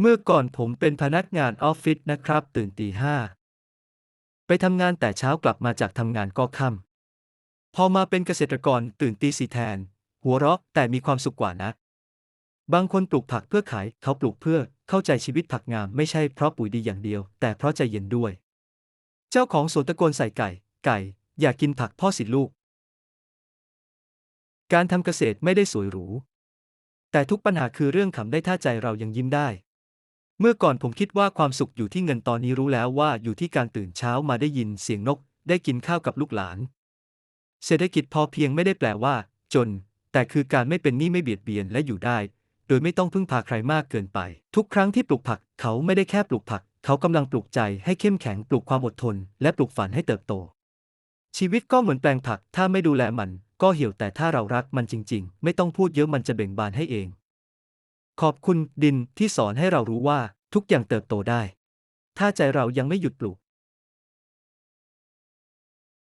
เมื่อก่อนผมเป็นพนักงานออฟฟิศนะครับ ตื่นตีห้าไปทำงานแต่เช้ากลับมาจากทำงานก็ค่ำพอมาเป็นเกษตรกรตื่นตีสี่แทน หัวเราะแต่มีความสุขกว่านะ บางคนปลูกผักเพื่อขายเขาปลูกเพื่อเข้าใจชีวิตผักงามไม่ใช่เพราะปุ๋ยดีอย่างเดียว แต่เพราะใจเย็นด้วย เจ้าของสวนตะโกนใส่ไก่ ไก่ อยากกินผักพ่อสิลูก การทำเกษตรไม่ได้สวยหรูแต่ทุกปัญหาคือเรื่องขำได้ถ้าใจเรายังยิ้มได้ เมื่อก่อนผมคิดว่าความสุขอยู่ที่เงินตอนนี้รู้แล้วว่าอยู่ที่การตื่นเช้ามาได้ยินเสียงนก ได้กินข้าวกับลูกหลาน เศรษฐกิจพอเพียงไม่ได้แปลว่า จน แต่คือการไม่เป็นหนี้ไม่เบียดเบียนและอยู่ได้ โดยไม่ต้องพึ่งพาใครมากเกินไป ทุกครั้งที่ปลูกผัก เขาไม่ได้แค่ปลูกผัก เขากำลังปลูกใจให้เข้มแข็งปลูกความอดทน และปลูกฝันให้เติบโต ชีวิตก็เหมือนแปลงผัก ถ้าไม่ดูแลมัน ก็เหี่ยวแต่ถ้าเรารักมันจริง ๆ ไม่ต้องพูดเยอะมันจะเบ่งบานให้เอง ขอบคุณดินที่สอนให้เรารู้ว่าทุกอย่างเติบโตได้ ถ้าใจเรายังไม่หยุดปลูก